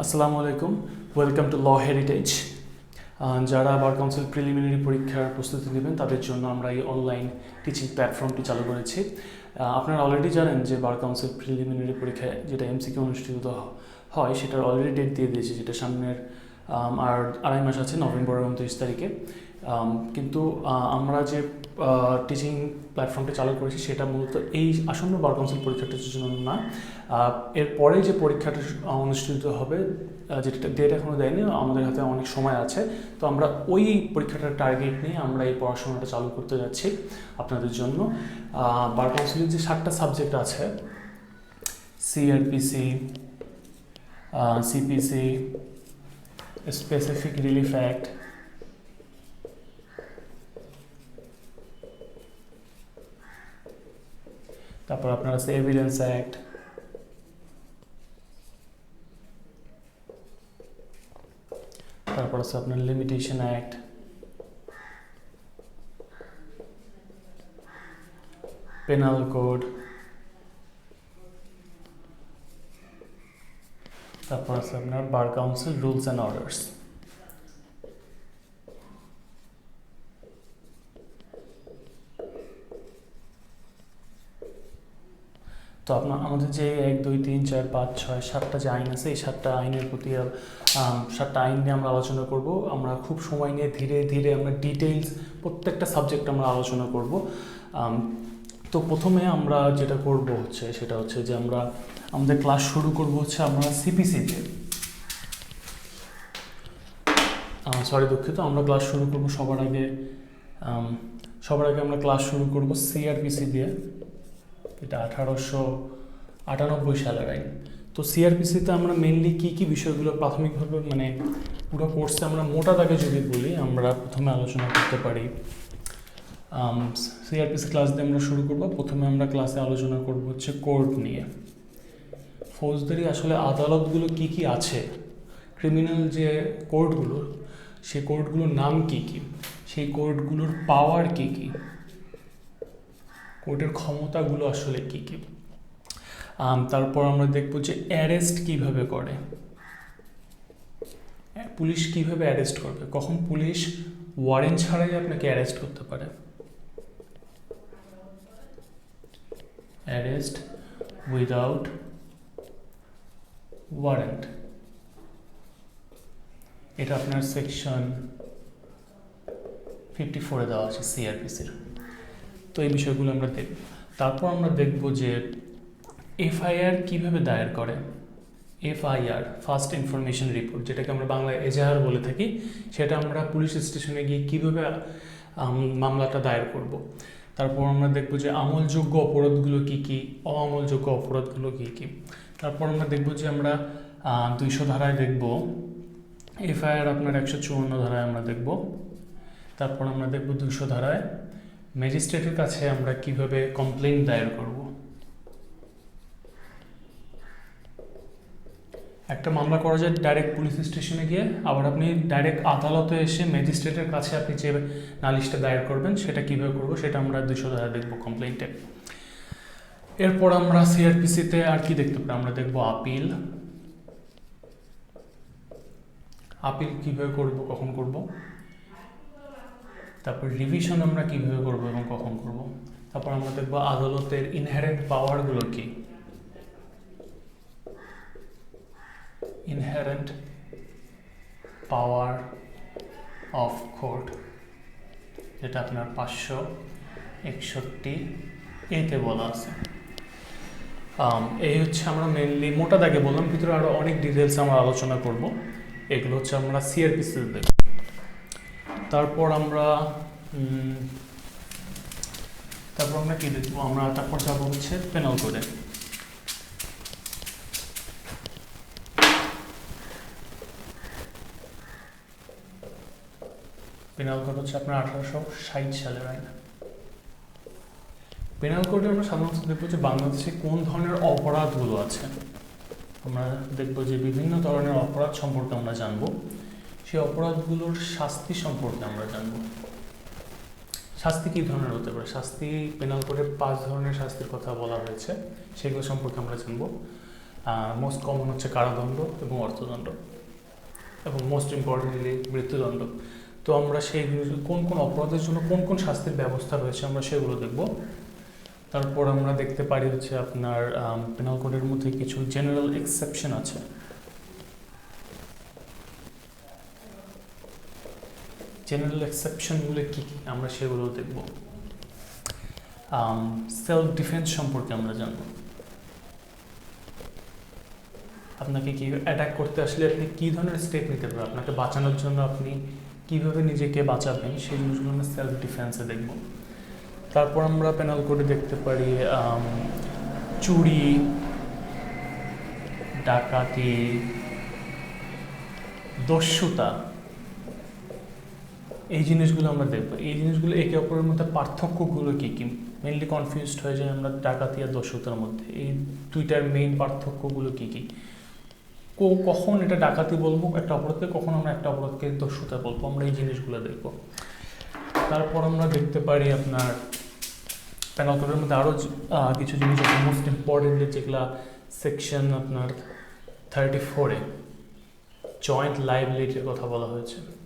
আসসালামু আলাইকুম। Welcome to law heritage যারা বার কাউন্সিল প্রিলিমিনারি পরীক্ষার প্রস্তুতি নেবেন, তাদের জন্য আমরা এই অনলাইন টিচিং প্ল্যাটফর্মটি চালু করেছি। আপনারা অলরেডি জানেন যে বার কাউন্সিল প্রিলিমিনারি পরীক্ষায় যেটা এমসিকে অনুষ্ঠিত হয়, সেটার অলরেডি ডেট দিয়ে দিয়েছে, যেটা সামনের আর আড়াই মাস আছে, নভেম্বরের উনত্রিশ তারিখে। কিন্তু আমরা যে টিচিং প্ল্যাটফর্মটি চালু করেছি সেটা মূলত এই আসন্ন বার কাউন্সিল পরীক্ষাটার জন্য না। এরপরে যে পরীক্ষাটা অনুষ্ঠিত হবে যেটা ডেট এখনও দেয়নি, আমাদের হাতে অনেক সময় আছে। তো আমরা ওই পরীক্ষাটার টার্গেট নিয়ে আমরা এই পড়াশোনাটা চালু করতে যাচ্ছি আপনাদের জন্য। বার কাউন্সিলের যে সাতটা সাবজেক্ট আছে CrPC CPC specific relief act তারপর আপনার আছে এভিডেন্স অ্যাক্ট তারপর আছে আপনার লিমিটেশন অ্যাক্ট পেনাল কোড তারপর আছে আপনার bar council rules and orders তো আপনার, আমাদের যে এক, দুই, তিন, চার, পাঁচ, ছয়, সাতটা যে আইন আছে, এই সাতটা আইনের প্রতি সাতটা আইন নিয়ে আমরা আলোচনা করব। আমরা খুব সময় নিয়ে ধীরে ধীরে আমরা ডিটেইলস প্রত্যেকটা সাবজেক্ট আমরা আলোচনা করব। তো প্রথমে আমরা যেটা করব হচ্ছে, সেটা হচ্ছে যে আমরা, আমাদের ক্লাস শুরু করব হচ্ছে আমরা সিপিসি দিয়ে সরি দুঃখিত, আমরা ক্লাস শুরু করব সবার আগে সবার আগে আমরা ক্লাস শুরু করব সিআরপিসি দিয়ে। এটা আঠারোশো আটানব্বই সালের আইন। তো সিআরপিসিতে আমরা মেনলি কী কী বিষয়গুলো প্রাথমিকভাবে মানে পুরো কোর্সে আমরা মোটা দাগে যদি বলি, আমরা প্রথমে আলোচনা করতে পারি। সিআরপিসি ক্লাস দিয়ে আমরা শুরু করব। প্রথমে আমরা ক্লাসে আলোচনা করব হচ্ছে কোর্ট নিয়ে। ফৌজদারি আসলে আদালতগুলো কি কি আছে? ক্রিমিনাল যে কোর্টগুলো সেই কোর্টগুলোর নাম কি কি? সেই কোর্টগুলোর পাওয়ার কি কি? কোর্টের ক্ষমতাগুলো আসলে কি কি? তারপর আমরা দেখব যে অ্যারেস্ট কীভাবে করে। পুলিশ কীভাবে অ্যারেস্ট করবে? কখন পুলিশ ওয়ারেন্ট ছাড়াই আপনাকে অ্যারেস্ট করতে পারে? Arrest without warrant. এটা আপনার সেকশন ফিফটি ফোরে দেওয়া আছে, সিআরপিসির। তো এই বিষয়গুলো আমরা দেখব। তারপর আমরা দেখব যে এফআইআর কীভাবে দায়ের করে? এফআইআর ফার্স্ট ইনফরমেশন রিপোর্ট যেটাকে আমরা বাংলায় এজাহার বলে থাকি, সেটা আমরা পুলিশ স্টেশনে গিয়ে কীভাবে মামলাটা দায়ের করব? তারপর আমরা দেখব যে আমলযোগ্য অপরাধগুলো কি কি অআমলযোগ্য অপরাধগুলো কি কি। তারপর আমরা দেখব যে আমরা দুইশো ধারায় দেখব, এফআইআর আপনার একশো চুয়ান্ন ধারায় আমরা দেখব। তারপর আমরা দেখব দুইশো ধারায় ম্যাজিস্ট্রেটের কাছে আমরা কীভাবে কমপ্লেন দায়ের করব? একটা মামলা করা যায় ডাইরেক্ট পুলিশ স্টেশনে গিয়ে, আবার আপনি ডাইরেক্ট আদালতে এসে ম্যাজিস্ট্রেটের কাছে আপনি যে নালিশটা দায়ের করবেন, সেটা কীভাবে করব সেটা আমরা দুশো ধারা দেখব কমপ্লেইনটে এরপর আমরা সিআরপিসিতে আর কি দেখতে পারি আমরা দেখব আপিল আপিল কীভাবে করব, কখন করব? তারপর রিভিশন আমরা কীভাবে করব এবং কখন করব? তারপর আমরা দেখব আদালতের ইনহেরেন্ট পাওয়ারগুলো কী? ইনহেরেন্ট পাওয়ার অফ কোর্ট যেটা আপনার পাঁচশো একষট্টি এতে বলা আছে। এই হচ্ছে আমরা মেনলি মোটা দাগে বললাম, ভিতরে আরও অনেক ডিটেলস আমরা আলোচনা করব। এগুলো হচ্ছে আমরা সিআরপিসি দেখব। তারপর আমরা তারপর আমরা কি দেখব? আমরা তারপর যাব হচ্ছে পেনাল কোডে পেনাল কোড হচ্ছে আপনার আঠারোশো ষাট সালের আইন পেনাল কোডে আমরা সাধারণত দেখব যে বাংলাদেশে কোন ধরনের অপরাধগুলো আছে। আমরা দেখব যে বিভিন্ন ধরনের অপরাধ সম্পর্কে আমরা জানব। সেই অপরাধগুলোর শাস্তি সম্পর্কে আমরা জানব। শাস্তি কী ধরনের হতে পারে? শাস্তি পেনাল কোডে পাঁচ ধরনের শাস্তির কথা বলা হয়েছে, সেগুলো সম্পর্কে আমরা জানব। মোস্ট কমন হচ্ছে কারাদণ্ড এবং অর্থদণ্ড এবং মোস্ট ইম্পর্টেন্টলি মৃত্যুদণ্ড। তো আমরা সেই কোন কোন অপরাধের জন্য কোন কোন শাস্তির ব্যবস্থা রয়েছে আমরা সেগুলো দেখব। তারপর আমরা দেখতে পারি হচ্ছে আপনার পেনাল কোডের মধ্যে কিছু জেনারেল এক্সেপশন আছে। জেনারেল এক্সেপশনগুলো কী কী? আমরা সেগুলো দেখব। সেলফ ডিফেন্স সম্পর্কে আমরা জানব। আপনাকে কি অ্যাটাক করতে আসলে আপনি কী ধরনের স্টেপ নিতে পারবেন? আপনাকে বাঁচানোর জন্য আপনি কীভাবে নিজেকে বাঁচাবেন? সেই জিনিসগুলো আমরা সেলফ ডিফেন্সে দেখব। তারপর আমরা পেনাল কোডে দেখতে পারি চুরি, ডাকাতি, দস্যুতা। এই জিনিসগুলো আমরা দেখব। এই জিনিসগুলো একে অপরের মধ্যে পার্থক্যগুলো কী কী? মেনলি কনফিউজড হয়ে যায় আমরা ডাকাতি আর দস্যুতার মধ্যে। এই দুইটার মেইন পার্থক্যগুলো কী কী? কো- কখন এটা ডাকাতি বলব, একটা অপরাধকে, কখন আমরা একটা অপরাধকে দস্যুতা বলব, আমরা এই জিনিসগুলো দেখব। তারপর আমরা দেখতে পারি আপনার প্যানাল মধ্যে আরও কিছু জিনিস আছে। মোস্ট ইম্পর্টেন্টলি যেগুলা সেকশন আপনার থার্টি ফোরে জয়েন্ট লাইবিলিটির কথা বলা হয়েছে।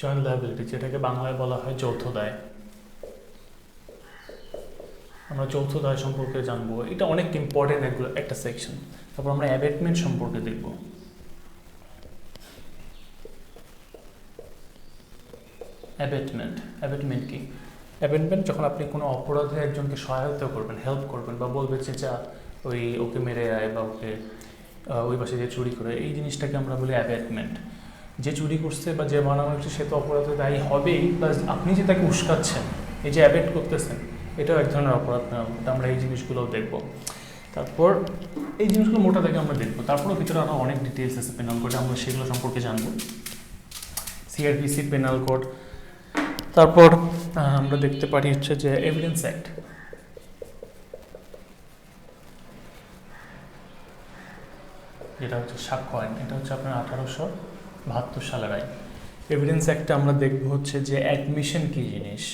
জয়েন্ট লাইবিলিটি যেটাকে বাংলায় বলা হয় যৌথ দায়। আমরা যৌথ দায় সম্পর্কে জানব। এটা অনেক ইম্পর্টেন্ট একগুলো একটা সেকশন তারপর আমরা অ্যাবেটমেন্ট সম্পর্কে দেখব। অ্যাবেটমেন্ট অ্যাবেটমেন্ট কি? অ্যাবেটমেন্ট যখন আপনি কোনো অপরাধে একজনকে সহায়তা করবেন হেল্প করবেন বা বলবেন যে, যা, ওই ওকে মেরে আয় বা ওকে ওই পাশে যে চুরি করে এই জিনিসটাকে আমরা বলি অ্যাবেটমেন্ট যে চুরি করছে বা যে মানা হচ্ছে, সে তো অপরাধে দায়ী হবেই। প্লাস আপনি যে তাকে উস্কাচ্ছেন, এই যে অ্যাবেট করতেছেন, এটাও এক ধরনের অপরাধ আমরা এই জিনিসগুলোও দেখব। তারপর এই জিনিসগুলো মোটা থেকে আমরা দেখব। তারপরও ভিতরে আরও অনেক ডিটেলস আছে পেনাল কোডে আমরা সেগুলো সম্পর্কে জানব। সিআরপিসি পেনাল কোড তারপর আমরা দেখতে পারি হচ্ছে যে এভিডেন্স অ্যাক্ট যেটা হচ্ছে সাক্ষ্য আইন এটা হচ্ছে আপনার আঠারোশো বাহাত্তর সালের আইন এভিডেন্স অ্যাক্টে আমরা দেখব হচ্ছে যে অ্যাডমিশন কি জিনিস?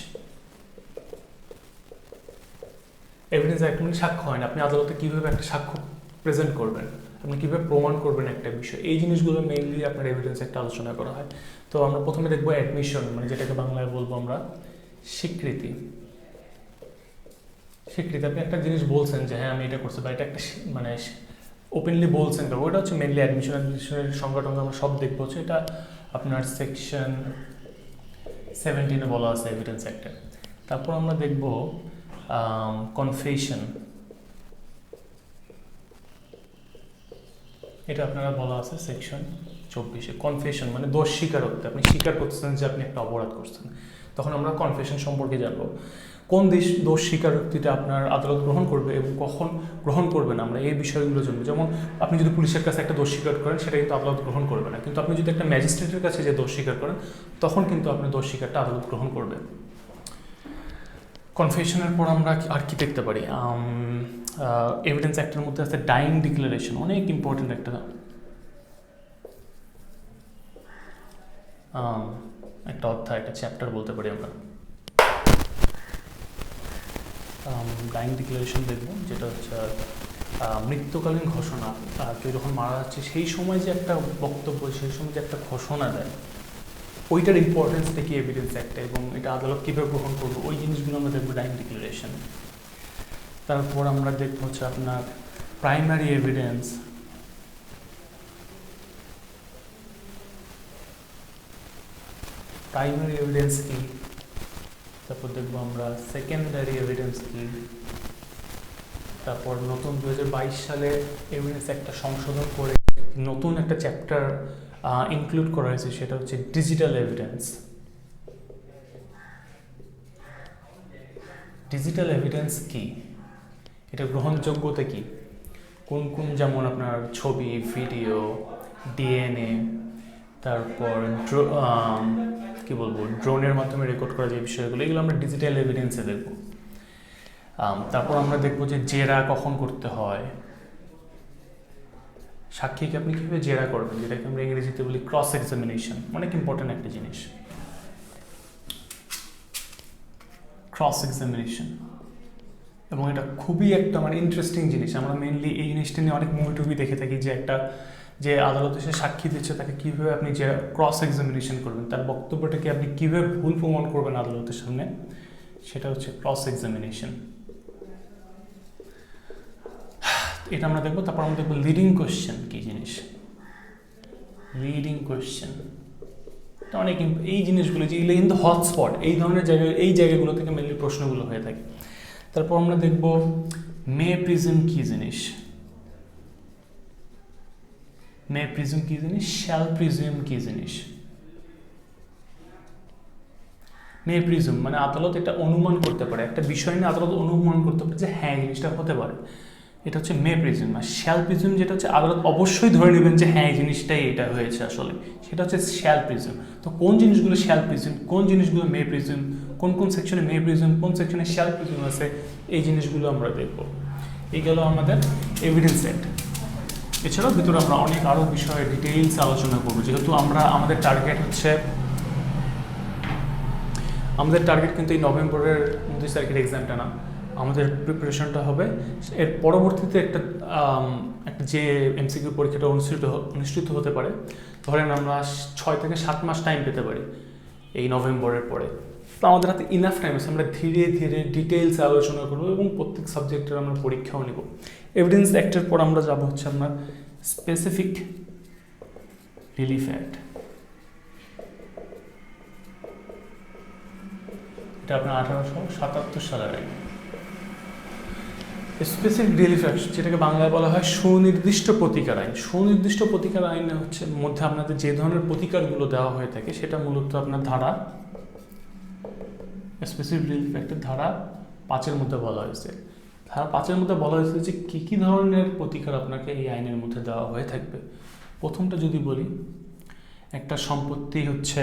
এভিডেন্স অ্যাক্ট মানে সাক্ষ্য হয় না। আপনি আদালতে কীভাবে একটা সাক্ষ্য প্রেজেন্ট করবেন? আপনি কীভাবে প্রমাণ করবেন একটা বিষয়? এই জিনিসগুলো মেইনলি আপনার এভিডেন্স একটা আলোচনা করা হয়। তো আমরা প্রথমে দেখব অ্যাডমিশন মানে যেটাকে বাংলায় বলব আমরা স্বীকৃতি। স্বীকৃতি, আপনি একটা জিনিস বলছেন যে হ্যাঁ আমি এটা করছি বা এটা একটা মানে ওপেনলি বলছেন তো, ওটা হচ্ছে মেনলি অ্যাডমিশন অ্যাডমিশনের টঙ্গা আমরা সব দেখব। হচ্ছে এটা আপনার সেকশন সেভেন্টিনে বলা আছে এভিডেন্স অ্যাক্টে তারপর আমরা দেখব কনফেশন এটা আপনারা বলা আছে সেকশন চব্বিশে। কনফেশন মানে দোষ স্বীকারোক্তি। আপনি স্বীকার করতেছেন যে আপনি একটা অপরাধ করছেন। তখন আমরা কনফেশন সম্পর্কে জানব। কোন দেশ দোষ স্বীকারোক্তিটা আপনার আদালত গ্রহণ করবে এবং কখন গ্রহণ করবে না আমরা এই বিষয়গুলো জন্য যেমন আপনি যদি পুলিশের কাছে একটা দোষ স্বীকার করেন, সেটা কিন্তু আদালত গ্রহণ করবে না। কিন্তু আপনি যদি একটা ম্যাজিস্ট্রেটের কাছে যে দোষ স্বীকার করেন, তখন কিন্তু আপনি দোষ স্বীকারটা আদালত গ্রহণ করবে। কনফেশনের পর আমরা আর কি দেখতে পারি? এভিডেন্স অ্যাক্টের মধ্যে আছে ডাইং ডিক্লারেশন অনেক ইম্পর্টেন্ট একটা। একটা অধ্যায়, একটা চ্যাপ্টার বলতে পারি আমরা। ডাইং ডিক্লারেশন দেখব, যেটা হচ্ছে মৃত্যুকালীন ঘোষণা। কেউ যখন মারা যাচ্ছে, সেই সময় যে একটা বক্তব্য, সেই সময় যে একটা ঘোষণা দেয়, ওইটার ইম্পর্টেন্স দেখি এভিডেন্স একটা, এবং এটা আদালত কীভাবে গ্রহণ করব, ওই জিনিসগুলো আমরা দেখব ডাইং ডিক্লারেশন তারপর আমরা দেখব হচ্ছে আপনার প্রাইমারি এভিডেন্স প্রাইমারি এভিডেন্স কি? তারপর দেখব আমরা সেকেন্ডারি এভিডেন্স কি। তারপর নতুন দু হাজার বাইশ সালে এভিডেন্স একটা সংশোধন করে নতুন একটা চ্যাপ্টার ইনক্লুড করা হয়েছে, সেটা হচ্ছে ডিজিটাল এভিডেন্স ডিজিটাল এভিডেন্স কি? এটা গ্রহণযোগ্যতা কি? কোন কোন যেমন আপনার ছবি ভিডিও ডিএনএ তারপর কি বলব ড্রোনের মাধ্যমে রেকর্ড করা যে বিষয়গুলো, এগুলো আমরা ডিজিটাল এভিডেন্সে দেখব। তারপর আমরা দেখব যে জেরা কখন করতে হয়। সাক্ষীকে আপনি কীভাবে জেরা করবেন? যেটাকে আমরা ইংরেজিতে বলি ক্রস এক্সামিনেশন অনেক ইম্পর্টেন্ট একটা জিনিস। ক্রস এক্সামিনেশন এবং এটা খুবই একটা মানে ইন্টারেস্টিং জিনিস। আমরা মেনলি এই জিনিসটা নিয়ে অনেক মুভি টুভি দেখে থাকি যে একটা যে আদালতে সে সাক্ষী দিচ্ছে, তাকে কীভাবে আপনি যে ক্রস এক্সামিনেশন করবেন, তার বক্তব্যটাকে আপনি কীভাবে ভুল প্রমাণ করবেন আদালতের সামনে? সেটা হচ্ছে ক্রস এক্সামিনেশন এটা আমরা দেখব, তারপর আমরা দেখব লিডিং কোয়েশ্চেন কী জিনিস? লিডিং কোয়েশ্চেন অনেক এই জিনিসগুলো যেগুলো কিন্তু হটস্পট এই ধরনের জায়গায় এই জায়গাগুলো থেকে মেনলি প্রশ্নগুলো হয়ে থাকে। তারপর আমরা দেখব মে প্রিজম কি জিনিস? মে প্রিজম কি জিনিস শ্যাল প্রিজম কি জিনিস মে প্রিজম মানে আদালত এটা অনুমান করতে পারে একটা বিষয় নিয়ে আদালত অনুমান করতে পারে যে হ্যাঁ জিনিসটা হতে পারে এটা হচ্ছে মে প্রিজম আর শ্যাল প্রিজম যেটা হচ্ছে, আদালত অবশ্যই ধরে নেবেন যে হ্যাঁ এই জিনিসটাই এটা হয়েছে আসলে। সেটা হচ্ছে শ্যাল প্রিজম তো কোন জিনিসগুলো শ্যাল প্রিজম কোন জিনিসগুলো মে প্রিজম কোন কোন সেকশনে মে প্রিজম কোন সেকশনে শ্যাল প্রিজম আছে, এই জিনিসগুলো আমরা দেখব। এই গেল আমাদের এভিডেন্স সেট এছাড়াও ভিতরে আমরা অনেক আরও বিষয়ে ডিটেইলস আলোচনা করব। যেহেতু আমরা, আমাদের টার্গেট হচ্ছে, আমাদের টার্গেট কিন্তু এই নভেম্বরের উনত্রিশ তারিখের এক্সামটা না। আমাদের প্রিপারেশনটা হবে। এর পরবর্তীতে একটা একটা যে এমসিকিউ পরীক্ষাটা অনুষ্ঠিত অনুষ্ঠিত হতে পারে, ধরেন আমরা ছয় থেকে সাত মাস টাইম পেতে পারি এই নভেম্বরের পরে। তো আমাদের হাতে ইনাফ টাইম আছে, আমরা ধীরে ধীরে ডিটেলসে আলোচনা করব এবং প্রত্যেক সাবজেক্টের আমরা পরীক্ষাও নেব। এভিডেন্স অ্যাক্টের পর আমরা যাব হচ্ছে আপনার স্পেসিফিক রিলিফ অ্যাক্ট এটা আপনার আঠারোশো সাতাত্তর সালের আইন স্পেসিফিক রিলিফ অ্যাক্ট যেটাকে বাংলায় বলা হয় সুনির্দিষ্ট প্রতিকার আইন। সুনির্দিষ্ট প্রতিকার আইনে হচ্ছে মধ্যে আপনাদের যে ধরনের প্রতিকারগুলো দেওয়া হয়ে থাকে, সেটা মূলত আপনার ধারা স্পেসিফিক রিলিফ অ্যাক্টের ধারা পাঁচের মধ্যে বলা হয়েছে। ধারা পাঁচের মধ্যে বলা হয়েছে যে কী কী ধরনের প্রতিকার আপনাকে এই আইনের মধ্যে দেওয়া হয়ে থাকবে। প্রথমটা যদি বলি, একটা সম্পত্তি হচ্ছে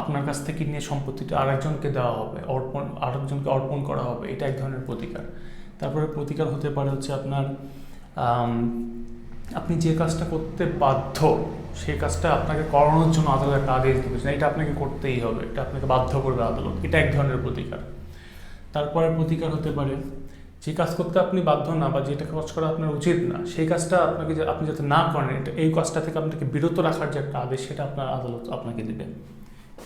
আপনার কাছ থেকে নিয়ে সম্পত্তিটা আরেকজনকে দেওয়া হবে, অর্পণ, আরেকজনকে অর্পণ করা হবে, এটা এক ধরনের প্রতিকার। তারপরে প্রতিকার হতে পারে হচ্ছে আপনার আপনি যে কাজটা করতে বাধ্য সেই কাজটা আপনাকে করানোর জন্য আদালত একটা আদেশ দিয়েছে এটা আপনাকে করতেই হবে। এটা আপনাকে বাধ্য করবে আদালত। এটা এক ধরনের প্রতিকার। তারপরে প্রতিকার হতে পারে, যে কাজ করতে আপনি বাধ্য না বা যেটা কাজ করা আপনার উচিত না, সেই কাজটা আপনাকে আপনি যাতে না করেন, এটা, এই কাজটা থেকে আপনাকে বিরত রাখার যে একটা আদেশ, সেটা আপনার আদালত আপনাকে দেবে।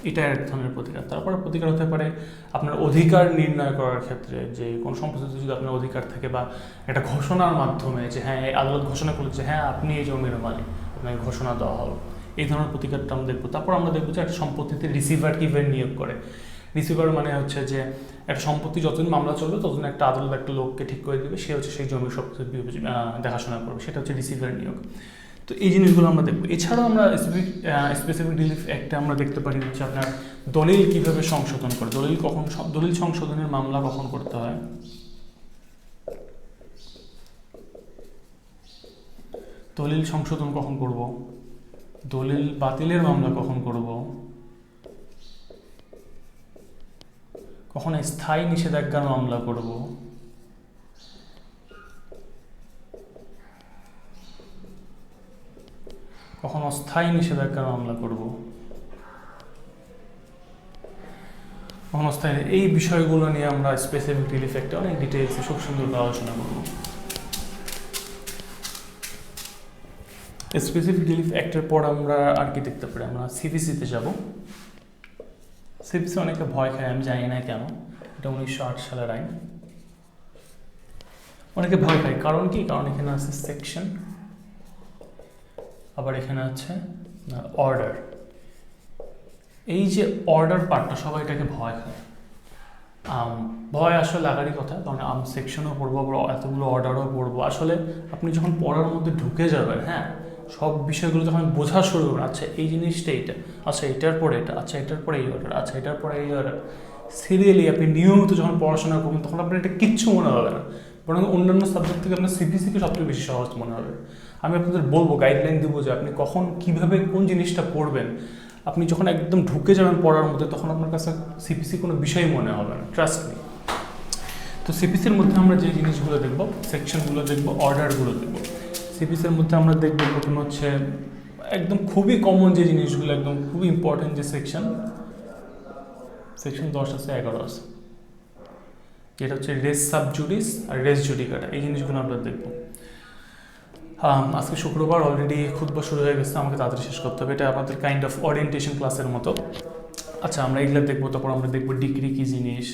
এটা এক ধরনের প্রতিকার। তারপরে প্রতিকার হতে পারে আপনার অধিকার নির্ণয় করার ক্ষেত্রে, যে কোন সম্পত্তিতে যদি আপনার অধিকার থাকে বা একটা ঘোষণার মাধ্যমে যে হ্যাঁ আদালত ঘোষণা করল যে হ্যাঁ আপনি এই জমির মালিক। আপনাকে ঘোষণা দেওয়া হলো। এই ধরনের প্রতিকারটা আমরা দেখব। তারপর আমরা দেখব যে একটা সম্পত্তিতে রিসিভার কীভাবে নিয়োগ করে। রিসিভার মানে হচ্ছে যে একটা সম্পত্তি যতদিন মামলা চলবে, ততদিন একটা আদালত একটা লোককে ঠিক করে দেবে। সে হচ্ছে সেই জমির সব দেখাশোনা করবে। সেটা হচ্ছে রিসিভার নিয়োগ। তো এই জিনিসগুলো আমরা দেখব। এছাড়াও আমরা স্পেসিফিক রিলিফ একটা আমরা দেখতে পারি হচ্ছে আপনার দলিল কীভাবে সংশোধন করে। দলিল কখন দলিল সংশোধনের মামলা কখন করতে হয়? দলিল সংশোধন কখন করব? দলিল বাতিলের মামলা কখন করব? কখন স্থায়ী নিষেধাজ্ঞার মামলা করব? কখন অস্থায়ী নিষেধাজ্ঞার মামলা করব? কখন অস্থায়ী? এই বিষয়গুলো নিয়ে আমরা স্পেসিফিক রিলিফ একটা অনেক ডিটেলসে খুব সুন্দর আলোচনা করব। স্পেসিফিক রিলিফ অ্যাক্টের পর আমরা আর কি দেখতে পারি আমরা সিবিসিতে যাব। সিবিসি অনেকে ভয় খায়, আমি জানি না কেন। এটা উনিশশো আট সালের আইন। অনেকে ভয় খায়, কারণ কি? কারণ এখানে আছে সেকশন আবার এখানে আছে অর্ডার এই যে অর্ডার পার্টটা সবাই এটাকে ভয় খায়। ভয় আসলে লাগারই কথা, কারণ আম সেকশনও পড়ব, আবার এতগুলো অর্ডারও পড়ব। আসলে আপনি যখন পড়ার মধ্যে ঢুকে যাবেন হ্যাঁ সব বিষয়গুলো যখন বোঝা শুরু করবেন আচ্ছা এই জিনিসটা এইটা আচ্ছা এটার পরে এটা আচ্ছা এটার পরে এই অর্ডার আচ্ছা এটার পরে এই অর্ডার সিরিয়ালি আপনি নিয়মিত যখন পড়াশোনা করবেন, তখন আপনার এটা কিচ্ছু মনে হবে না। বরং অন্যান্য সাবজেক্ট থেকে আপনার সিপিসিকে সবচেয়ে বেশি সহজ মনে হবে। আমি আপনাদের বলব গাইডলাইন দেবো যে আপনি কখন কীভাবে কোন জিনিসটা পড়বেন। আপনি যখন একদম ঢুকে যাবেন পড়ার মধ্যে, তখন আপনার কাছে সিপিসি কোনো বিষয়ই মনে হবে না ট্রাস্ট মি তো সিপিসির মধ্যে আমরা যে জিনিসগুলো দেখব সেকশনগুলো দেখব অর্ডারগুলো দেখব। সিপিসির মধ্যে আমরা দেখব প্রথম হচ্ছে, একদম খুবই কমন যে জিনিসগুলো, একদম খুবই ইম্পর্টেন্ট যে সেকশন সেকশন দশ আছে, এগারো আছে। যেটা হচ্ছে রেস সাব জুডিস আর রেস জুডিকাটা, এই জিনিসগুলো আমরা দেখব। আজকে শুক্রবার অলরেডি খুতবা শুরু হয়ে গেছে, আমাকে তাড়াতাড়ি শেষ করতে হবে। এটা আমাদের কাইন্ড অফ ওরিয়েন্টেশন ক্লাসের মতো। আচ্ছা আমরা এগুলো দেখব, তারপর আমরা দেখব ডিগ্রি কী জিনিস।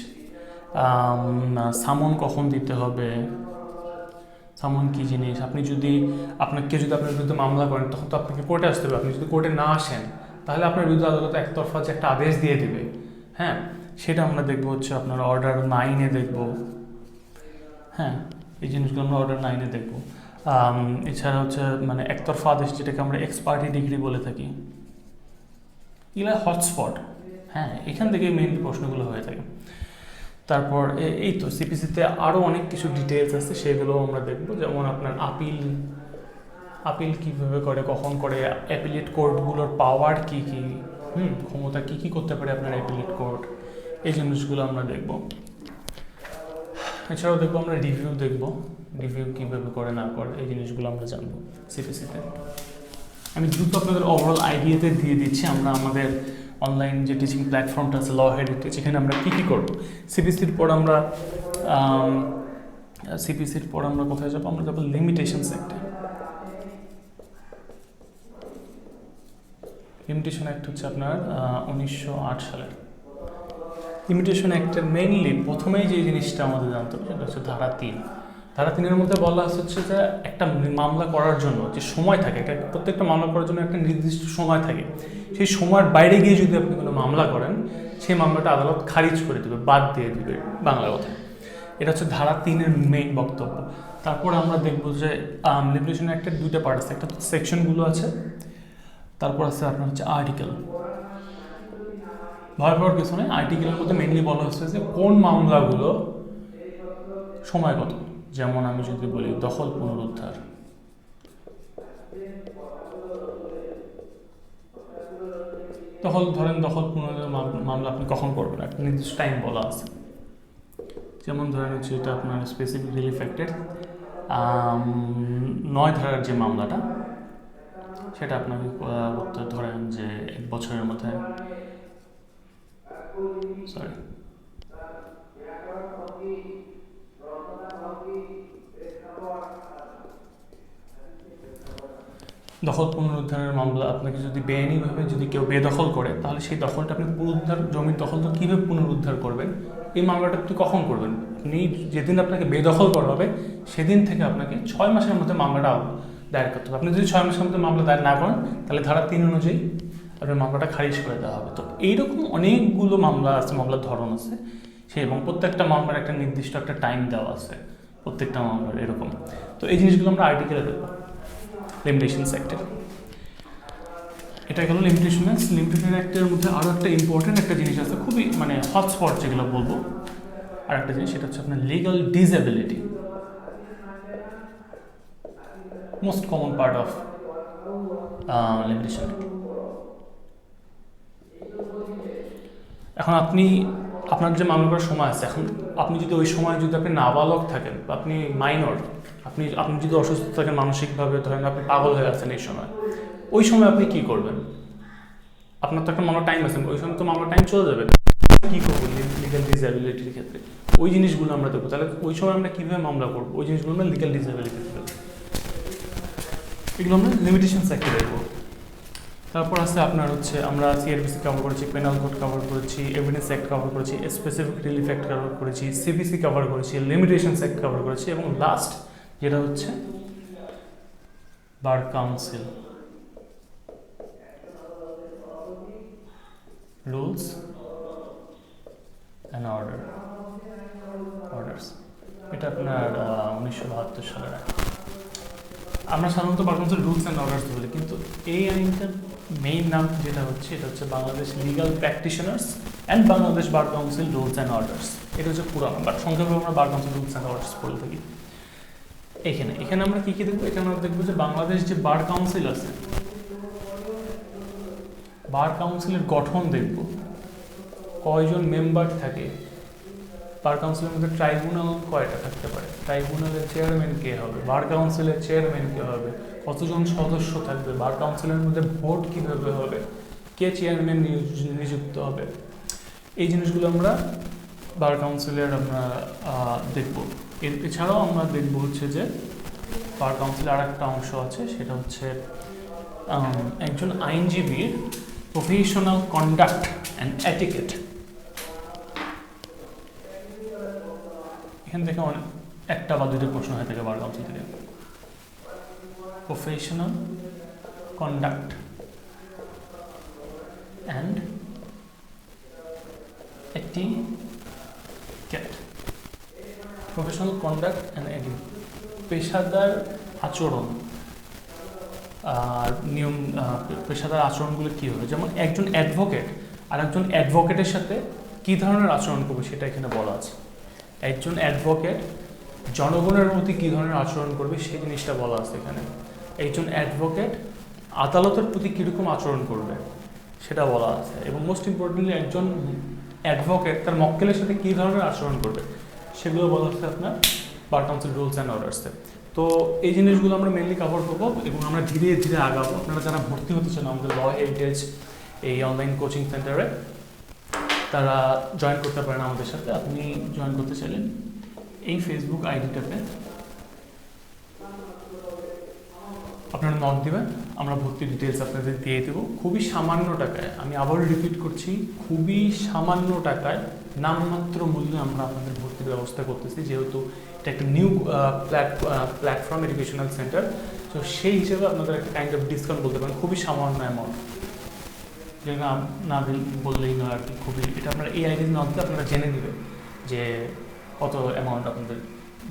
সামন কখন দিতে হবে? সামন কী জিনিস? আপনি যদি আপনাকে যদি আপনার বিরুদ্ধে মামলা করেন, তখন তো আপনাকে কোর্টে আসতে হবে। আপনি যদি কোর্টে না আসেন, তাহলে আপনার বিরুদ্ধে আদালত একতরফা যে একটা আদেশ দিয়ে দেবে হ্যাঁ? সেটা আমরা দেখব হচ্ছে আপনার অর্ডার নাইনে দেখব। হ্যাঁ? এই জিনিসগুলো আমরা অর্ডার নাইনে দেখব। এছাড়া হচ্ছে মানে একতরফা আদেশ যেটাকে আমরা এক্সপার্টি ডিগ্রি বলে থাকি। এগুলো হটস্পট। হ্যাঁ এখান থেকে মেন প্রশ্নগুলো হয়ে থাকে। তারপর এই তো সিপিসিতে আরও অনেক কিছু ডিটেলস আছে, সেগুলো আমরা দেখব। যেমন আপনার আপিল আপিল কীভাবে করে, কখন করে অ্যাপিলেট কোর্টগুলোর পাওয়ার কি কি, হুম, ক্ষমতা কী কী করতে পারে আপনার অ্যাপিলেট কোর্ট এই জিনিসগুলো আমরা দেখব। এছাড়াও দেখব আমরা রিভিউ দেখব রিভিউ কীভাবে করে না করে, এই জিনিসগুলো আমরা জানব সিপিসিতে আমি দ্রুত আপনাদের ওভারঅল আইডিয়াতে দিয়ে দিচ্ছি, আমরা আমাদের অনলাইন যে টিচিং প্ল্যাটফর্মটা আছে ল হেরিটেজ এখানে আমরা কী কী করব? সিপিসির পর আমরা সিপিসির পর আমরা কোথায় যাব? আমরা যাব লিমিটেশন সেক্টর লিমিটেশন অ্যাক্ট হচ্ছে আপনার উনিশশো আট সালের। লিমিটেশন অ্যাক্টের মেইনলি প্রথমেই যে জিনিসটা আমাদের জানতে হবে সেটা হচ্ছে ধারা তিন। ধারা তিনের মধ্যে বলা হচ্ছে যে একটা মামলা করার জন্য যে সময় থাকে, একটা প্রত্যেকটা মামলা করার জন্য একটা নির্দিষ্ট সময় থাকে। সেই সময়ের বাইরে গিয়ে যদি আপনি কোনো মামলা করেন, সেই মামলাটা আদালত খারিজ করে দেবে, বাদ দিয়ে দেবে বাংলা কথা। এটা হচ্ছে ধারা তিনের মেইন বক্তব্য। তারপর আমরা দেখব যে লিমিটেশন অ্যাক্টের দুইটা পার্ট আছে। একটা সেকশনগুলো আছে, তারপর আছে আপনার হচ্ছে আর্টিকেল ভয় পাওয়ার কিছু নেই। আর্টিকেলের মধ্যে মেনলি বলা হচ্ছে যে কোন মামলাগুলো সময় কত? যেমন আমি যদি বলি দখল পুনরুদ্ধার। দখল, ধরেন দখল পুনরুদ্ধার মামলা আপনি কখন করবেন? একটা নির্দিষ্ট টাইম বলা আছে। যেমন ধরেন হচ্ছে এটা আপনার স্পেসিফিক রিলিফ অ্যাক্টের নয় ধারার যে মামলাটা, সেটা আপনাকে করতে ধরেন যে এক বছরের মধ্যে সরি দখল পুনরুদ্ধারের মামলা আপনাকে যদি বেআইনিভাবে যদি কেউ বেদখল করে, তাহলে সেই দখলটা আপনি পুনরুদ্ধার, জমির দখলটা কীভাবে পুনরুদ্ধার করবেন? এই মামলাটা আপনি কখন করবেন? আপনি যেদিন আপনাকে বেদখল করা হবে, সেদিন থেকে আপনাকে ছয় মাসের মধ্যে মামলাটা দায়ের করতে হবে। আপনি যদি ছয় মাসের মধ্যে মামলা দায়ের না করেন, তাহলে ধারা তিন অনুযায়ী আপনার মামলাটা খারিজ করে দেওয়া হবে। তো এইরকম অনেকগুলো মামলা আছে, মামলার ধরন আছে সে এবং প্রত্যেকটা মামলার একটা নির্দিষ্ট একটা টাইম দেওয়া আছে। প্রত্যেকটা মামলার এরকম। তো এই জিনিসগুলো আমরা আর্টিকেলে দেখব লিমিটেশন সেক্টর এটা গেল লিমিটেশন লিমিটেশন অ্যাক্টের মধ্যে আরও একটা ইম্পর্টেন্ট একটা জিনিস আছে, খুবই মানে হটস্পট যেগুলো বলব। আর একটা জিনিস, সেটা হচ্ছে আপনার legal disability most common part of limitation এখন আপনি আপনার যে মামলা করার সময় আছে, এখন আপনি যদি ওই সময় যদি আপনি নাবালক থাকেন বা আপনি মাইনর আপনি আপনি যদি অসুস্থ থাকেন মানসিকভাবে, ধরেন আপনি পাগল হয়ে আছেন এই সময়, ওই সময় আপনি কি করবেন? আপনার তো একটা মামলা টাইম আছে, ওই সময় তো মামলা টাইম চলে যাবে। কী করব লিগাল ডিসএবিলিটির ক্ষেত্রে? ওই জিনিসগুলো আমরা দেখব। তাহলে ওই সময় আমরা কীভাবে মামলা করব? ওই জিনিসগুলো আমরা লিগাল ডিসএবিলিটি এগুলো আমরা লিমিটেশন সেক্টর দেখব? তারপর আছে আপনার হচ্ছে আমরা সিআরবিসি কভার করেছি পেনাল কোড কভার করেছি এভিডেন্স অ্যাক্ট কভার করেছি স্পেসিফিক রিলিফ অ্যাক্ট কভার করেছি সিবিসি কভার করেছি লিমিটেশন অ্যাক্ট কভার করেছি এবং লাস্ট যেটা হচ্ছে bar council rules and order orders এটা আপনার উনিশশো বাহাত্তর সালের। আমরা সাধারণত কাউন্সিল রুলস অ্যান্ড অর্ডার্স বলি কিন্তু এই আইনটার মেইন নাম যেটা হচ্ছে, এটা হচ্ছে Bangladesh legal practitioners and Bangladesh bar council rules and orders এটা হচ্ছে পুরো নাম বাট সংক্ষেপে আমরা bar council rules and orders বলে থাকি। এখানে এখানে আমরা কী কী দেখব? এখানে আমরা দেখব যে বাংলাদেশ যে বার কাউন্সিল আছে বার কাউন্সিলের গঠন দেখব। কয়জন মেম্বার থাকে? বার কাউন্সিলের মধ্যে ট্রাইব্যুনাল কয়টা থাকতে পারে? ট্রাইব্যুনালের চেয়ারম্যান কে হবে? বার কাউন্সিলের চেয়ারম্যান কে হবে? কতজন সদস্য থাকবে? বার কাউন্সিলের মধ্যে ভোট কীভাবে হবে? কে চেয়ারম্যান নিযুক্ত হবে? এই জিনিসগুলো আমরা বার কাউন্সিলের আমরা দেখব। এর এছাড়াও আমরা দেখব হচ্ছে যে বার কাউন্সিলের আর একটা অংশ আছে, সেটা হচ্ছে একজন আইনজীবীর প্রফেশনাল কন্ডাক্ট অ্যান্ড অ্যাটিকেট এখান থেকে অনেক একটা বা দুটো প্রশ্ন হয়ে থাকে বার কাউন্সিল থেকে। Professional conduct and etiquette professional conduct and etiquette পেশাদার আচরণ। আর নিয়ম পেশাদার আচরণগুলো কী হবে? যেমন একজন অ্যাডভোকেট আর একজন অ্যাডভোকেটের সাথে কী ধরনের আচরণ করবে সেটা এখানে বলা আছে। একজন অ্যাডভোকেট জনগণের প্রতি কী ধরনের আচরণ করবে, সেই জিনিসটা বলা আছে এখানে। একজন অ্যাডভোকেট আদালতের প্রতি কীরকম আচরণ করবে, সেটা বলা আছে। এবং মোস্ট ইম্পর্টেন্টলি একজন অ্যাডভোকেট তার মক্কেলের সাথে কী ধরনের আচরণ করবে, সেগুলো বলা হচ্ছে আপনার বার কাউন্সিল রুলস অ্যান্ড অর্ডার্সে তো এই জিনিসগুলো আমরা মেনলি কভার করব এবং আমরা ধীরে ধীরে আগাবো। আপনারা যারা ভর্তি হতে চান আমাদের ল হেরিটেজ এই অনলাইন কোচিং সেন্টারে তারা জয়েন করতে পারেন আমাদের সাথে। আপনি জয়েন করতে চাইলেন এই ফেসবুক আইডিটাতে আপনারা নক দেবেন, আমরা ভর্তি ডিটেলস আপনাদের দিয়ে দেবো। খুবই সামান্য টাকায়, আমি আবারও রিপিট করছি, খুবই সামান্য টাকায় নামমাত্র মূল্যে আমরা আপনাদের ভর্তির ব্যবস্থা করতেছি, যেহেতু এটা একটা নিউ প্ল্যাটফর্ম এডুকেশনাল সেন্টার তো সেই হিসেবে আপনাদের একটা কাইন্ড অফ ডিসকাউন্ট বলতে পারেন, খুবই সামান্য অ্যামাউন্ট যেটা না বললেই নয় আর কি, খুবই, এটা আপনারা এই আইডি নক আপনারা জেনে নেবেন যে কত অ্যামাউন্ট আপনাদের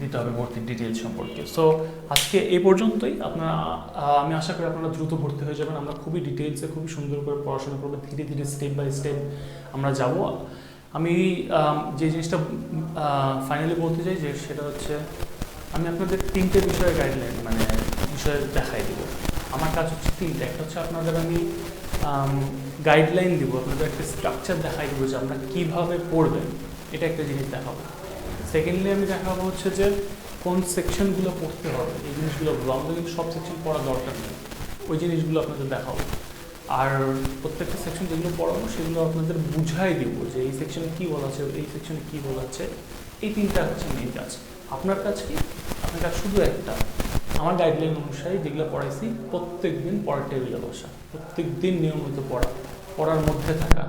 দিতে হবে ভর্তির ডিটেলস সম্পর্কে। সো আজকে এই পর্যন্তই। আপনারা আমি আশা করি আপনারা দ্রুত ভর্তি হয়ে যাবেন। আমরা খুবই ডিটেলসে খুবই সুন্দর করে পড়াশোনা করব। ধীরে ধীরে স্টেপ বাই স্টেপ আমরা যাব। আমি যে জিনিসটা ফাইনালি বলতে চাই যে সেটা হচ্ছে, আমি আপনাদের তিনটে বিষয়ে গাইডলাইন মানে বিষয়ে দেখাই দিব। আমার কাজ হচ্ছে তিনটে। একটা হচ্ছে আপনাদের আমি গাইডলাইন দিব, আপনাদের একটা স্ট্রাকচার দেখাই দেবো যে আপনারা কীভাবে পড়বেন। এটা একটা জিনিস দেখাবো। সেকেন্ডলি আমি দেখাবো হচ্ছে যে কোন সেকশনগুলো পড়তে হবে। এই জিনিসগুলো আমাদের কিন্তু সব সেকশন পড়া দরকার নেই। ওই জিনিসগুলো আপনাদের দেখাবো। আর প্রত্যেকটা সেকশন যেগুলো পড়াবো, সেগুলো আপনাদের বুঝাই দিব যে এই সেকশনে কী বলা আছে এই সেকশনে কী বলা আছে এই তিনটা হচ্ছে মেন কাজ। আপনার কাজ কি? আপনার কাজ শুধু একটা। আমার গাইডলাইন অনুসারে যেগুলো পড়াইছি প্রত্যেক দিন পড়ার টেবিলে বসা। প্রত্যেক দিন নিয়মিত পড়া। পড়ার মধ্যে থাকা।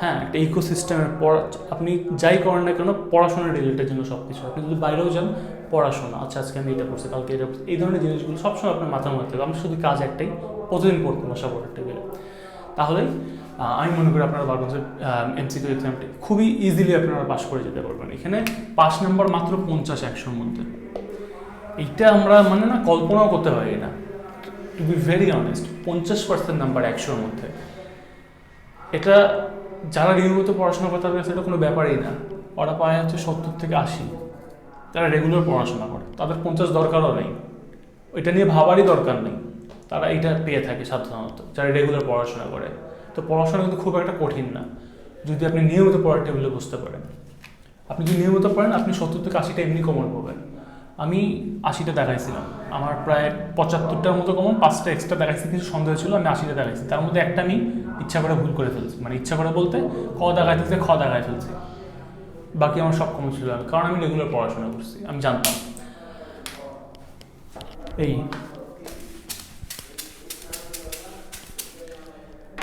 হ্যাঁ একটা ইকোসিস্টেমের পড়া আপনি যাই করেন না কেন পড়াশোনার রিলেটেড জন্য সব কিছু আপনি যদি বাইরেও যান পড়াশোনা আচ্ছা আজকে আমি এটা করছি কালকে এটা এই ধরনের জিনিসগুলো সবসময় আপনার মাথার মধ্যে থাকবে। আমার শুধু কাজ একটাই প্রতিদিন পড়তে বসা পড়ার টেবিলে তাহলেই আহ, আমি মনে করি আপনারা বারবার এমসিকিউ এক্সামটি খুবই ইজিলি আপনারা পাস করে যেতে পারবেন। এখানে পাস নাম্বার মাত্র পঞ্চাশ একশোর মধ্যে। এইটা আমরা মানে না কল্পনাও করতে পারি না। টু বি ভেরি অনেস্ট পঞ্চাশ পার্সেন্ট নাম্বার একশোর মধ্যে। এটা যারা নিয়মিত পড়াশোনা করে তাদের কাছে এটা কোনো ব্যাপারই না। ওরা পায় হচ্ছে সত্তর থেকে আশি। তারা রেগুলার পড়াশোনা করে, তাদের পঞ্চাশ দরকারও নেই। এটা নিয়ে ভাবারই দরকার নেই। তারা এটা পেয়ে থাকে সাধারণত, যারা রেগুলার পড়াশোনা করে। তো পড়াশোনা কিন্তু খুব একটা কঠিন না। যদি আপনি নিয়মিত পড়ার টেবিলে বুঝতে পারেন। আপনি যদি নিয়মিত পড়েন, আপনি সত্তর থেকে আশিটা এমনি কমন পাবেন। আমি আশিটা দেখাইছিলাম। আমার প্রায় পঁচাত্তরটার মতো কমন, পাঁচটা এক্সট্রা দেখাইছি কিছু সন্দেহ ছিল, আমি আশিটা দেখাইছি। তার মধ্যে একটা আমি ইচ্ছা করে ভুল করে ফেলছি। মানে ইচ্ছা করে বলতে ক দেখাইতেছে খ দেখাই ফেলছি। বাকি আমার সব কমন ছিল কারণ আমি রেগুলার পড়াশোনা করছি, আমি জানতাম। এই।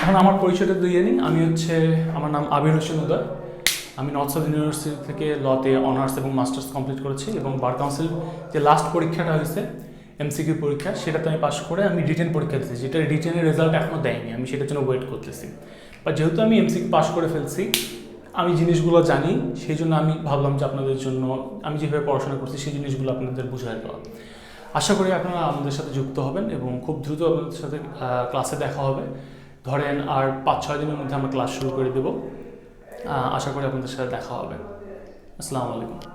এখন আমার পরিচয়টা দিয়ে নিই। আমি হচ্ছে, আমার নাম আবির হোসেন উদয় আমি নর্থ সাউথ ইউনিভার্সিটি থেকে লতে অনার্স এবং মাস্টার্স কমপ্লিট করেছি এবং বার কাউন্সিল যে লাস্ট পরীক্ষাটা হয়েছে এমসিকিউ পরীক্ষা, সেটাতে আমি পাশ করে আমি রিটেন পরীক্ষা দিতেছি যেটা রিটেনের রেজাল্ট এখনও দেয়নি, আমি সেটার জন্য ওয়েট করতেছি। বা যেহেতু আমি এমসিকিউ পাশ করে ফেলছি, আমি জিনিসগুলো জানি, সেই জন্য আমি ভাবলাম যে আপনাদের জন্য, আমি যেভাবে পড়াশোনা করছি, সেই জিনিসগুলো আপনাদের বুঝাই দেওয়া। আশা করি আপনারা আমাদের সাথে যুক্ত হবেন এবং খুব দ্রুত আপনাদের সাথে ক্লাসে দেখা হবে। ধরেন আর পাঁচ ছয় দিনের মধ্যে আমরা ক্লাস শুরু করে দেবো। আশা করি আপনাদের সাথে দেখা হবে। আসসালামু আলাইকুম।